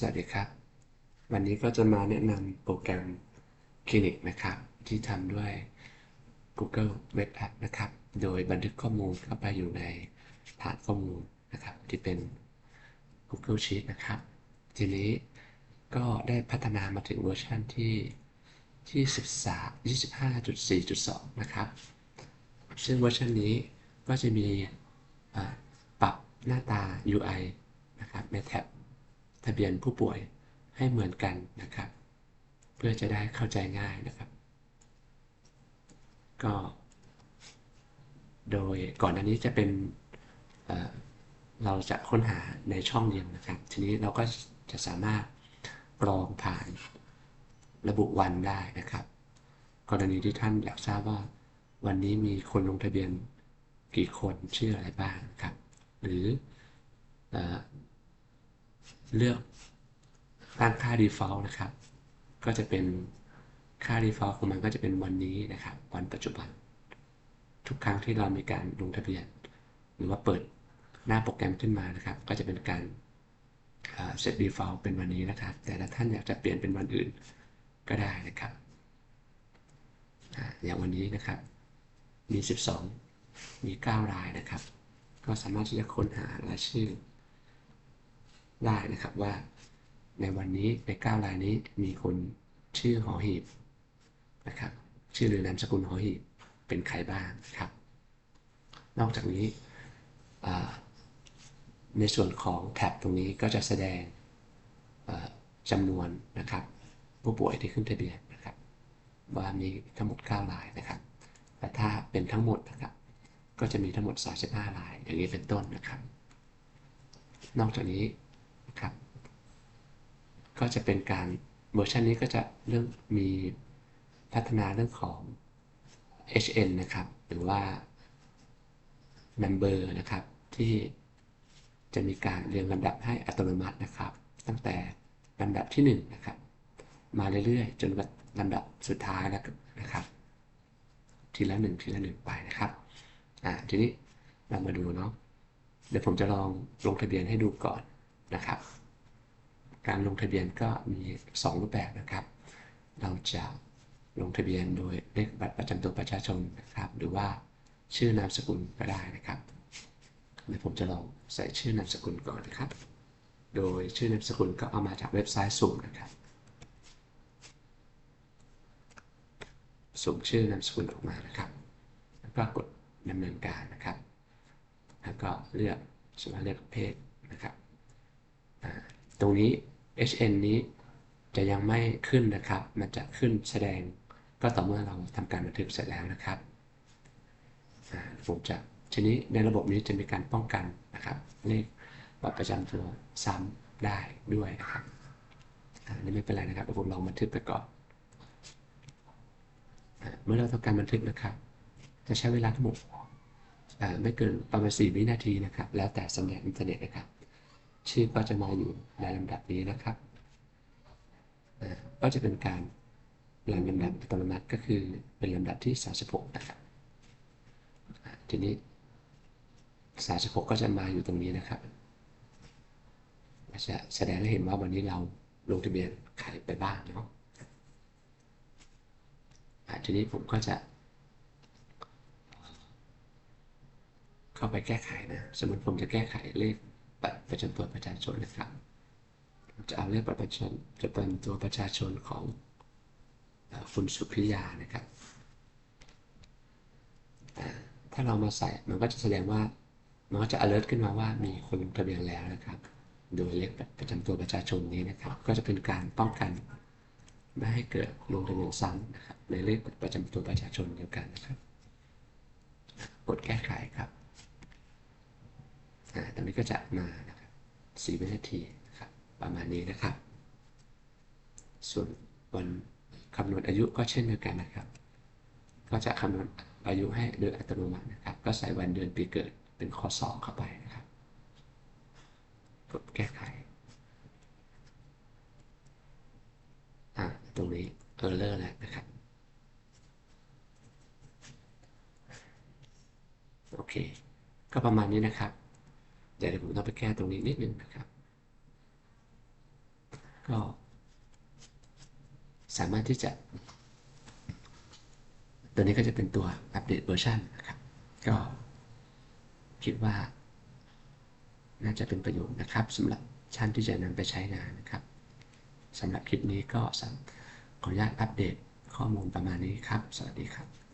สวัสดีครับ วันนี้ก็จะมาแนะนำโปรแกรมคลินิกนะครับ ที่ทำด้วย Google Web App นะครับ โดยบันทึกข้อมูลเข้าไปอยู่ในฐานข้อมูลนะครับ ที่เป็น Google Sheet นะครับ ทีนี้ก็ได้พัฒนามาถึงเวอร์ชันที่ที่13 25.4.2 นะครับ ซึ่งเวอร์ชันนี้ก็จะมีปรับหน้าตา UI นะครับในแท็บ ทะเบียนผู้ป่วยให้เหมือนกันนะครับ เพื่อจะได้เข้าใจง่ายนะครับ ก็ โดยก่อนอันนี้จะเป็นเเราจะค้นหาในช่องเดียวนะครับ ทีนี้เราก็จะสามารถกรองผ่านระบุวันได้นะครับ กรณีที่ท่านอยากทราบว่าวันนี้มีคนลงทะเบียนกี่คนชื่ออะไรบ้างครับ หรือ เลือกตั้งค่า default นะครับ ก็จะเป็นค่า default ของมันก็จะเป็นวันนี้นะครับ วันปัจจุบัน ทุกครั้งที่เรามีการลงทะเบียน หรือว่าเปิดหน้าโปรแกรมขึ้นมานะครับ ก็จะเป็นการเซต default เป็นวันนี้นะครับ แต่ถ้าท่านอยากจะเปลี่ยนเป็นวันอื่นก็ได้นะครับอย่างวันนี้นะครับ มี 12 มี 9 รายนะครับ ก็สามารถที่จะค้นหารายชื่อ ได้นะครับว่า ในวันนี้ใน9รายนี้มีคนชื่อหอหีบนะครับ ชื่อหรือนามสกุลหอหีบเป็นใครบ้างครับ นอกจากนี้ในส่วนของแท็บตรงนี้ก็จะแสดงจำนวนนะครับ ผู้ป่วยที่ขึ้นทะเบียนนะครับ ว่ามีทั้งหมด 9 รายนะครับแต่ถ้าเป็นทั้งหมดนะครับ ก็จะมีทั้งหมด 35 ราย อย่างนี้เป็นต้นนะครับ นอกจากนี้ ครับ ก็จะเป็นการเวอร์ชันนี้ก็จะเรื่องมีพัฒนาเรื่องของ HN นะครับ หรือว่า Member นะครับ ที่จะมีการเรียงลำดับให้อัตโนมัตินะครับ ตั้งแต่ลำดับที่ 1นนะครับ มาเรื่อยๆ จนลำดับสุดท้ายแล้วนะครับ ทีละหนึ่งทีละหนึ่งไปนะครับอ่าทีนี้เรามาดูเนาะเดี๋ยวผมจะลองลงทะเบียนให้ดูก่อน นะครับ การลงทะเบียนก็มี 2 รูปแบบนะครับ เราจะลงทะเบียนโดยเลขบัตรประจำตัวประชาชนนะครับ หรือว่าชื่อนามสกุลก็ได้นะครับเดี๋ยวผมจะลองใส่ชื่อนามสกุลก่อนนะครับ โดยชื่อนามสกุลก็เอามาจากเว็บไซต์สุ่มนะครับสุ่มชื่อนามสกุลออกมานะครับ แล้วก็กดดำเนินการนะครับ แล้วก็เลือกสมมติเลือกเพศนะครับ ตรงนี้ HN นี้จะยังไม่ขึ้นนะครับ มันจะขึ้นแสดงก็ต่อเมื่อเราทำการบันทึกเสร็จแล้วนะครับผมจะทีนี้ในระบบนี้จะมีการป้องกันนะครับเลขบัตรประจำตัวซ้ำได้ด้วยนะครับอันนี้ไม่เป็นไรนะครับเดี๋ยวผมลองบันทึกไปก่อนเมื่อเราทำการบันทึกนะครับ จะใช้เวลาทั้งหมดไม่เกินประมาณ4วินาทีนะครับ แล้วแต่สัญญาณอินเทอร์เน็ตนะครับ ชื่อก็จะมาอยู่ในลำดับนี้นะครับก็จะเป็นการเรียงลำดับอัตโนมัติก็คือเป็นลำดับที่ 36 นะครับทีนี้ 36 ก็จะมาอยู่ตรงนี้นะครับจะแสดงให้เห็นว่าวันนี้เราลงทะเบียนใครไปบ้างเนาะทีนี้ผมก็จะ เข้าไปแก้ไขนะ สมมติผมจะแก้ไขเลข บัตรประจำตัวประชาชนนะครับจะเอาเลขบัตรประชาชนจะเป็นตัวประชาชนของคุณสุพิยานะครับ ถ้าเรามาใส่มันก็จะแสดงว่า มันก็จะ alert ขึ้นมาว่ามีคนลงทะเบียนแล้วนะครับ โดยเลขประจำตัวประชาชนนี้นะครับ ก็จะเป็นการป้องกันไม่ให้เกิดลงทะเบียนซ้ำนะครับในเลขประจำตัวประชาชนเดียวกันนะครับ กดแก้ไขครับ ตรงนี้ก็จะมานะครับสี่วินาทีนะครับประมาณนี้นะครับ ส่วนวันคำนวณอายุก็เช่นเดียวกันนะครับ ก็จะคำนวณอายุให้โดยอัตโนมัตินะครับ ก็ใส่วันเดือนปีเกิดเป็นข้อสองเข้าไปนะครับกดแก้ไขอ่าตรงนี้เออร์เลอร์แล้วนะครับ โอเค ก็ประมาณนี้นะครับ เดี๋ยวผมต้องไปแก้ตรงนี้นิดนึงนะครับ ก็สามารถที่จะ ตัวนี้ก็จะเป็นตัวอัปเดตเวอร์ชันนะครับ ก็คิดว่า น่าจะเป็นประโยชน์นะครับสำหรับท่านที่จะนำไปใช้งานนะครับสำหรับคลิปนี้ก็ขออนุญาตอัปเดตข้อมูลประมาณนี้ครับ สวัสดีครับ